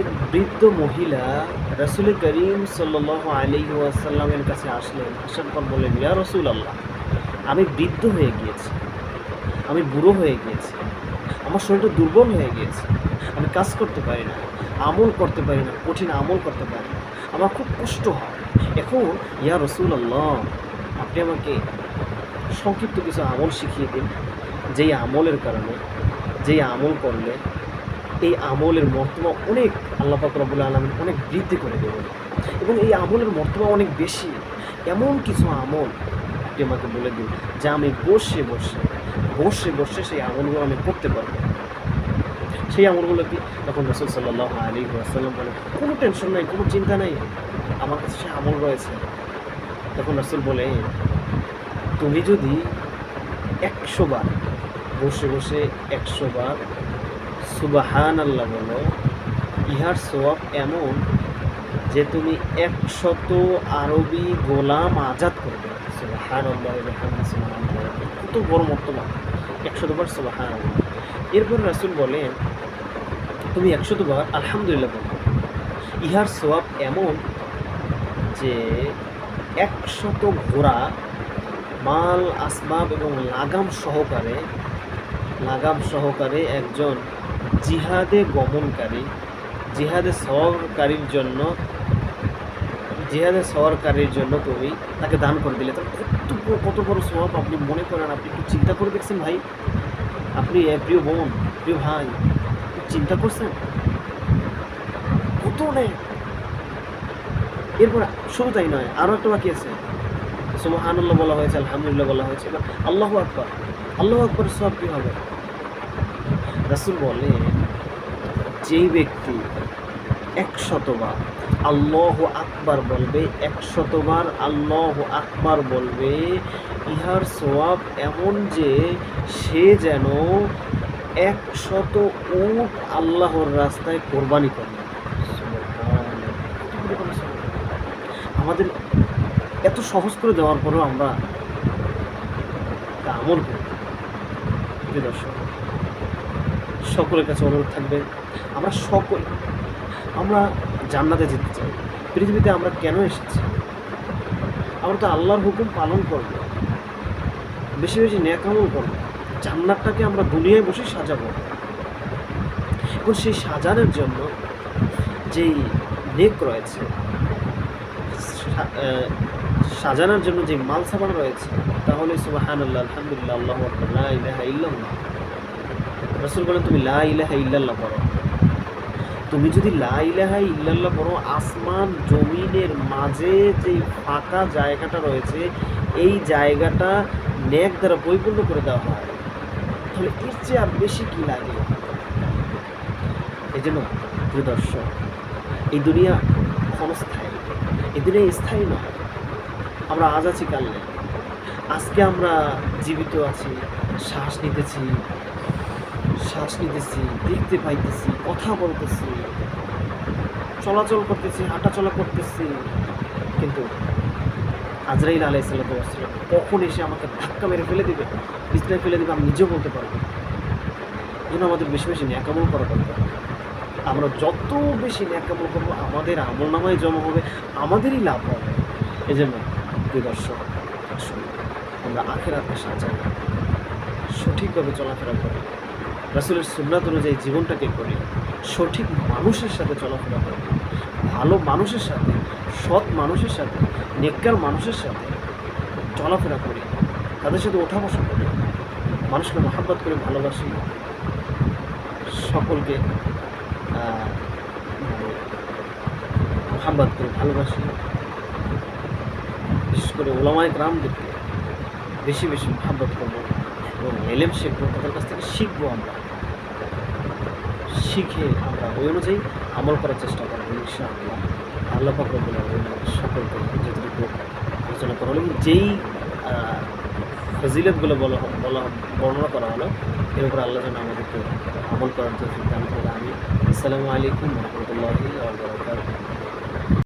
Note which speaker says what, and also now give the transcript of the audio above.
Speaker 1: এক বৃদ্ধ মহিলা রসুল করিম সাল্লাহ আলী ওয়াসাল্লামের কাছে আসলেন, আসার পর বললেন, ইয়া রসুল আল্লাহ আমি বৃদ্ধ হয়ে গিয়েছি, আমি বুড়ো হয়ে গিয়েছি, আমার শরীরটা দুর্বল হয়ে গিয়েছে, আমি কাজ করতে পারি না, আমল করতে পারি না, কঠিন আমল করতে পারি না, আমার খুব কষ্ট হয়। এখন, ইয়া রসুল আল্লাহ আপনি আমাকে সংক্ষিপ্ত কিছু আমল শিখিয়ে দিন, যেই আমলের কারণে, যেই আমল করলে এই আমলের মর্তমা অনেক আল্লাহ রব্বুল আলমিন অনেক বৃদ্ধি করে দেবেন। এবং এই আমলের মর্তমা অনেক বেশি। এমন কিছু আমল আমাকে বলে দিন, যা আমি বসে বসে বসে বসে সেই আমলগুলো আমি করতে পারব। সেই আমলগুলো কি? তখন রসুল সাল্লাহ আলী আসাল্লাম বলে কোনো টেনশন নাই, কোনো চিন্তা নাই, আমার কাছে সে আমল রয়েছে। তখন রসুল বলে তুমি যদি একশো বার, বসে বসে একশো বার সুবাহান আল্লাহ বলো, ইহার সোয়াব এমন যে তুমি একশত আরবি গোলাম আজাদ করবে। সুবাহান আল্লাহ কত বড় মর্তবা। একশতবার সুবাহান এরপর রাসুল বলেন, তুমি একশতবার আলহামদুলিল্লাহ বলো। ইহার সোয়াব এমন যে একশত ঘোড়া মাল, আসবাব এবং লাগাম সহকারে লাগাম সহকারে একজন জিহাদে গমনকারী, জিহাদে সওয়ারকারীর জন্য, জিহাদে সওয়ারকারীর জন্য তুমি তাকে দান করে দিলে। তার কত কত বড় স্বভাব আপনি মনে করেন, আপনি একটু চিন্তা করে দেখছেন ভাই? আপনি প্রিয় বোন, প্রিয় ভাই চিন্তা করছেন? কত নেই এরপর শুধু তাই নয় আরও একটা বাকি আছে। সুবহানাল্লাহ বলা হয়েছে, আলহামদুলিল্লাহ বলা হয়েছে। আল্লাহ আকবর। আল্লাহ আকবর সব কী হবে? রাসুল বলে যেই ব্যক্তি একশতবার আল্লাহ আকবার বলবে, একশতবার আল্লাহ আকবার বলবে, ইহার সোয়াব এমন যে সে যেন একশত উট আল্লাহর রাস্তায় কোরবানি করে। আমাদের এত সহজ করে দেওয়ার পরেও আমরা তা আমল করি। দর্শক সকলের কাছে অনুরোধ থাকবে, আমরা সকল, আমরা জান্নাতে যেতে চাই। পৃথিবীতে আমরা কেন এসেছি? আমরা তো আল্লাহর হুকুম পালন করব। বেশি বেশি ন্যাকামল করব। জান্নাতটাকে আমরা দুনিয়ায় বসে সাজাবো। এখন সেই সাজানোর জন্য যেই নেক রয়েছে সাজানোর জন্য যে মাল সামান রয়েছে, তাহলে সুবাহান আল্লাহ আলহামদুলিল্লাহ আল্লাহ ইল্লাল্লাহ। রসুল বলেন, তুমি লা ইলাহা ইল্লাল্লাহ পড়ো। তুমি যদি লা ইলাহা ইল্লাল্লাহ পড়ো, আসমান জমিনের মাঝে যে ফাঁকা জায়গাটা রয়েছে, এই জায়গাটা নেক দ্বারা পরিপূর্ণ করে দেওয়া হয়। তাহলে এর চেয়ে আর বেশি কি লাগে? এই জন্য দর্শক, এই দুনিয়া ক্ষণস্থায়ী। এই দুনিয়া স্থায়ী নয়। আমরা আজ আছি কাল আজকে আমরা জীবিত আছি, শ্বাস নিতেছি শ্বাস নিতেছি দেখতে পাইতেছি, কথা বলতেছি, চলাচল করতেছি, হাঁটাচলা করতেছি। কিন্তু আজরাইল আলাই সাল্লাম কখন এসে আমাকে ধাক্কা মেরে ফেলে দিবে? বিছনায় ফেলে দিবে, আমি নিজেও বলতে পারব এই জন্য আমাদের বেশি বেশি ন্যাকামল করা দরকার। আমরা যত বেশি ন্যাকামল করব, আমাদের আমল নামায় জমা হবে, আমাদেরই লাভ হবে। এই জন্য দর্শক, আসুন আমরা আখের আখে সাজাই। সঠিকভাবে চলাফেরা করি। রাসুলের সুন্নাত অনুযায়ী জীবনটাকে করি সঠিক মানুষের সাথে চলাফেরা করি, ভালো মানুষের সাথে, সৎ মানুষের সাথে, নেককার মানুষের সাথে চলাফেরা করি, তাদের সাথে ওঠা বসা করি, মানুষকে মহাব্বত করে ভালোবাসি, সকলকে মহাব্বত করে ভালোবাসি। বিশেষ করে ওলামায় গ্রাম গ্রামদেরকে বেশি বেশি মহাব্বত করব এবং এলেম শিখব, তাদের কাছ থেকে শিখব আমরা। শিখে আমরা ওই অনুযায়ী আমল করার চেষ্টা করব, ইনশাআল্লাহ। আল্লাহ পাকরবুল সকলকে যতটুকু আলোচনা করা হলো যেই ফজিলতগুলো বলা বলা বর্ণনা করা হলো, এর উপর আল্লাহ যেন আমাদেরকে আমল করার জন্য করে আমি আসসালামু আলাইকুম রহমতুল্লাহি